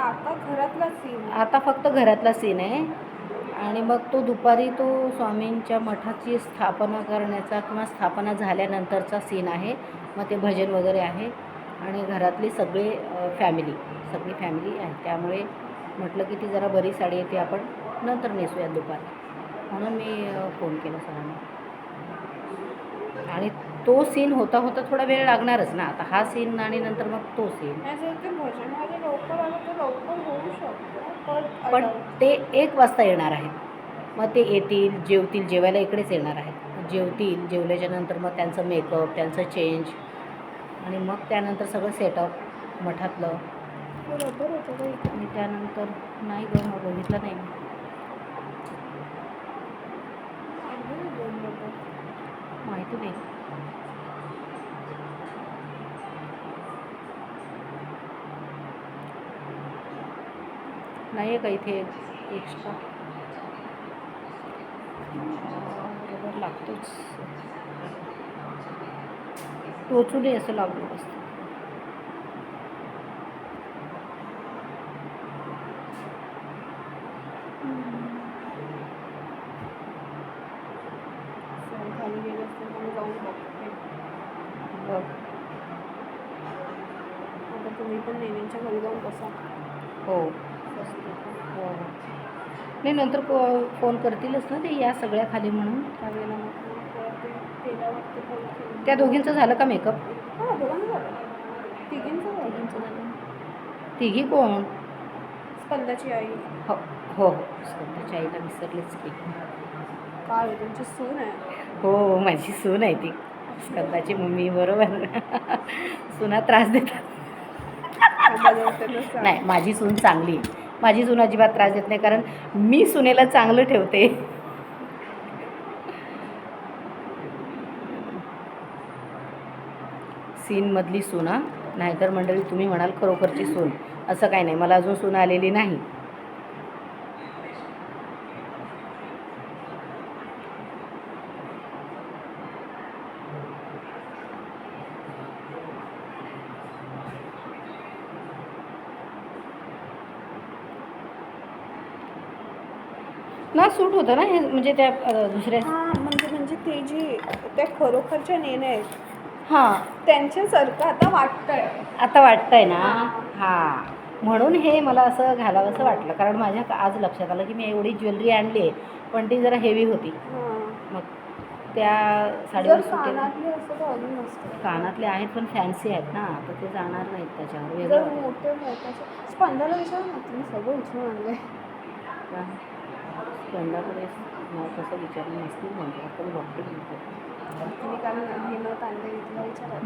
आता घरातला सीन आता फक्त घरातला सीन आहे. आणि मग तो दुपारी तो स्वामींच्या मठाची स्थापना करण्याचा किंवा स्थापना झाल्यानंतरचा सीन आहे. मग ते भजन वगैरे आहे. आणि घरातली सगळे फॅमिली सगळी फॅमिली आहे. त्यामुळे म्हटलं की ती जरा बरी साडी येते आपण नंतर नेसूयात दुपारी. म्हणून मी फोन केला सरांना. आणि तो सीन होता होता थोडा वेळ लागणारच ना. आता हा सीन आणि नंतर मग तो सीन शकतं. पण ते एक वाजता येणार आहेत. मग ते येतील जेवतील जेवायला इकडेच येणार आहेत. जेवतील जेवल्याच्या नंतर मग त्यांचं मेकअप त्यांचं चेंज आणि मग त्यानंतर सगळं सेटअप मठातलं? आणि त्यानंतर नाही गं बघितलं नाही मी. आहे ना दोन लोकं. माहिती नाही. नाही आहे का इथे एक्स्ट्रा बरोबर लागतोच. टोचू नये असं लावलं असतं सर खाली गेले असते तर मी जाऊन बघते बघ पण नेहमीच्या घरी जाऊन बसा. हो. हो. नाही नंतर को- फोन करतीलच ना ते या सगळ्या खाली म्हणून? त्यावेळेला मग. त्या दोघींचं झालं का मेकअप हां दोघांना झालं. तिघींचं झालं. तिघी कोण? स्पंदाची आई. हो हो हो. स्वतःच्या आईला विसरलीच की. काय त्यांची सून आहे. हो माझी सून आहे ती. स्कंदाची मम्मी बरोबर. सुना त्रास देतात. नाही माझी सून चांगली आहे. माझी सून अजिबात त्रास देत नाही कारण मी सुनेला चांगलं ठेवते. सीनमधली सुना नाहीतर मंडळी तुम्ही म्हणाल खरोखरची सून. असं काही नाही. मला अजून सून आलेली नाही. ना सूट होतं ना हे म्हणजे त्या अ, दुसऱ्या? हां म्हणजे म्हणजे ते जी त्या खरोखरच्या नेण्या आहेत हां. त्यांच्यासारखं आता वाटतंय. आता वाटतंय ना? हां. म्हणून हे मला असं घालावंसं वाटलं कारण माझ्या आज लक्षात आलं की मी एवढी ज्वेलरी आणली आहे पण ती जरा हेवी होती. मग त्या साडीवर जर सुटेल कानातले असं आहेत पण फॅन्सी आहेत ना तर ते जाणार नाहीत त्याच्यावर जर वेगळं. मोठे स्पंदाला विचार ना तुम्ही सगळं उचलून आणलंय? स्कंदाकडे मला तसं विचारलं नसतील म्हणजे आपण बघतो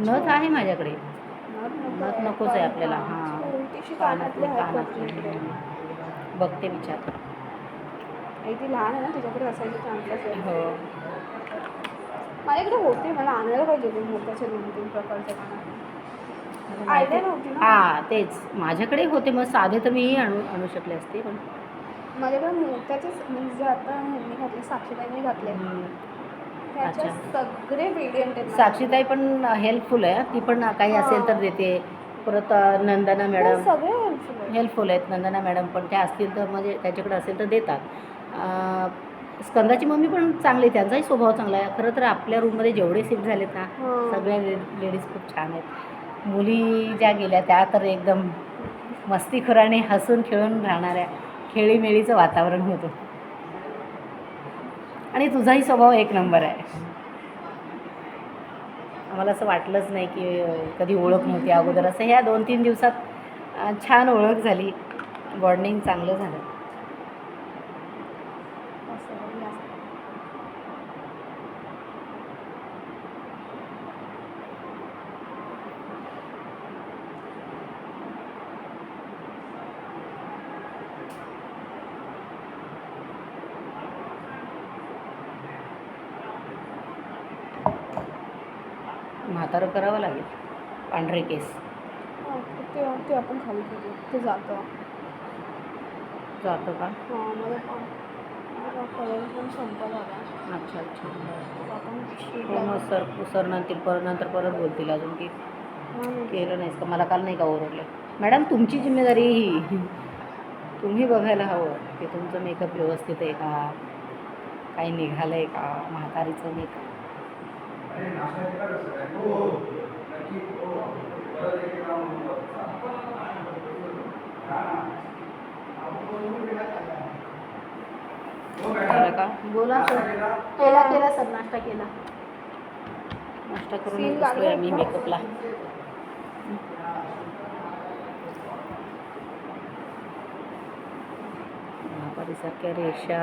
नथ आहे माझ्याकडे. नथ. नकोच आहे आपल्याला. हां. कानातले कानातले. बघते विचार. ती लहान आहे ना तिच्याकडे असायची चान्सेस हो. माझ्याकडे होते मला आणायला पाहिजे होते दोन तीन प्रकारच्या आयडिया नव्हती हां तेच. माझ्याकडे होते मग साधे तर मीही आणू आणू शकले असते पण माझ्याकडे मोत्याचेच म्हणजे जे आता ह्यांनी घातले साक्षीताईंनी घातले त्याचे सगळे वेरियंट आहेत साक्षीताई पण हेल्पफुल आहे ती पण काही असेल तर देते. परत नंदना हो, मॅडम. सगळे हेल्पफुल आहेत. हेल्पफुल आहेत नंदना मॅडम पण. त्या असतील तर म्हणजे त्याच्याकडे असेल तर देतात. स्कंदाची मम्मी पण चांगली आहे, त्यांचाही स्वभाव चांगला आहे. खरं तर आपल्या रूममध्ये जेवढे शिफ्ट झालेत ना हां. सगळ्या लेडीज खूप छान आहेत. मुली ज्या गेल्या त्या तर एकदम मस्तीखोराने हसून खेळून राहणाऱ्या. खेळीमेळीचं वातावरण होतं. आणि तुझाही स्वभाव एक नंबर आहे. आम्हाला असं वाटलंच नाही की कधी ओळख नव्हती अगोदर. असं ह्या दोन तीन दिवसात छान ओळख झाली. बॉन्डिंग चांगलं झालं. म्हातारं करावं लागेल. पांढरे केस. ते ते आपण खाली करू ते जातं. जातं का? हां मला पण. कलर आला अच्छा अच्छा. आपण हो मग. सर सर नंतर परत नंतर परत बोलतील अजून की केलं नाहीस का? मला काल नाही का ओरडलं? मॅडम तुमची जिम्मेदारी ही. तुम्ही बघायला हवं. की तुमचं मेकअप व्यवस्थित आहे का? काही निघालं आहे का? म्हातारीचं नाही का झालं का? बोला सर. केला? केला सर. नाश्ता केला. नाश्ता करून बसलोय आम्ही? मेकअपला महापारीसारख्या रेषा.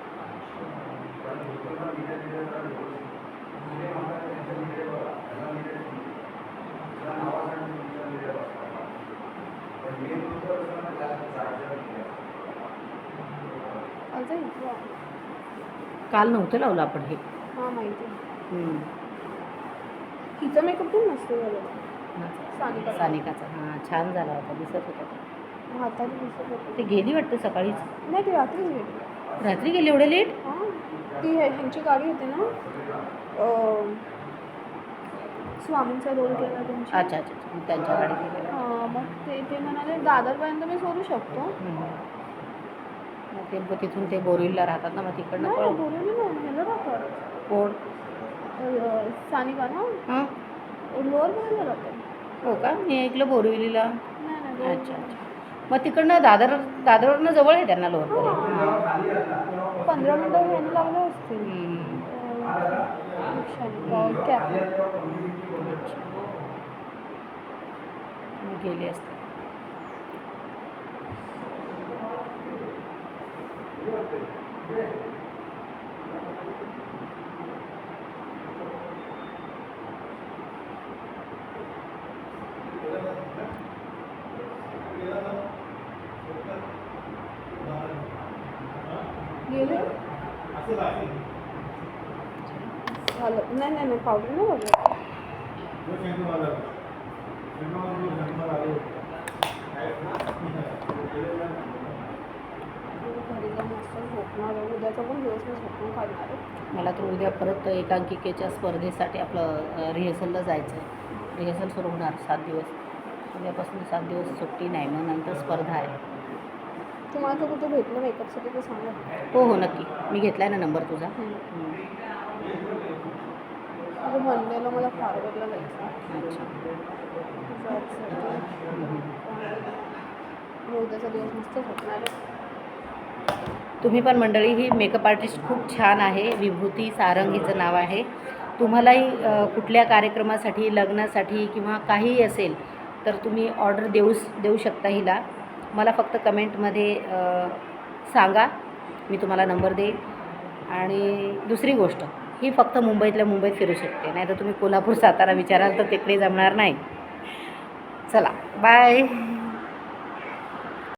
काल नव्हतं लावलं आपण हे. हा माहिती हम्म. हिचा मेकअप पण मस्त झालेला सानिका. सानिकाचा. हां छान झाला होता. दिसत होता तो. म्हातारी दिसत होती. ते गेली वाटतं सकाळीच? नाही ती रात्रीच गेली. रात्री गेली एवढे लेट हां ती ह्यांची गाडी होती ना अं, स्वामींचा रोल केला त्यांची. अच्छा अच्छा त्यांच्या गाडी गेलेला. हां मग ते ते म्हणाले दादरपर्यंत मी सोडू शकतो. हम्म. मग ते मग तिथून ते बोरिवलीला राहतात ना मग तिकडनं नाही पळ राहतात कोण? सानिका ना? हां? लोअरमध्ये राहते हो का? मी ऐकलं बोरिवलीला? अच्छा अच्छा. मग तिकडनं दादर दादरवरनं जवळ आहे त्यांना लोअर पंधरा मिनटं व्हायला लागले असतील. गेले असते गेले झालं. नाही नाही नाही पावडर नाही. मला तर उद्या परत एकांकिकेच्या स्पर्धेसाठी आपलं रिहर्सलला जायचं आहे रिहर्सल सुरू होणार सात दिवस. उद्यापासून सात दिवस सुट्टी नाही मग नंतर स्पर्धा आहे. तुम्हाला तर कुठे भेटलं मेकअपसाठी तर सांगा. हो हो नक्की. मी घेतला आहे ना नंबर तुझा. म्हणजे मंडेला मला फारवरला जायचं. आहे. उद्याचा दिवस मस्त झोपणार आहे. तुम्ही पण मंडळी ही मेकअप आर्टिस्ट खूप छान आहे. विभूती सारंग हिचं नाव आहे. तुम्हालाही अ, कुठल्या कार्यक्रमासाठी लग्नासाठी किंवा काहीही असेल तर तुम्ही ऑर्डर देऊ देऊ शकता हिला. मला फक्त कमेंटमध्ये सांगा. मी तुम्हाला नंबर देईन. आणि दुसरी गोष्ट ही फक्त मुंबईतल्या मुंबईत फिरू शकते. नाही तर तुम्ही कोल्हापूर सातारा विचाराल तर तिकडे जमणार नाही. चला बाय.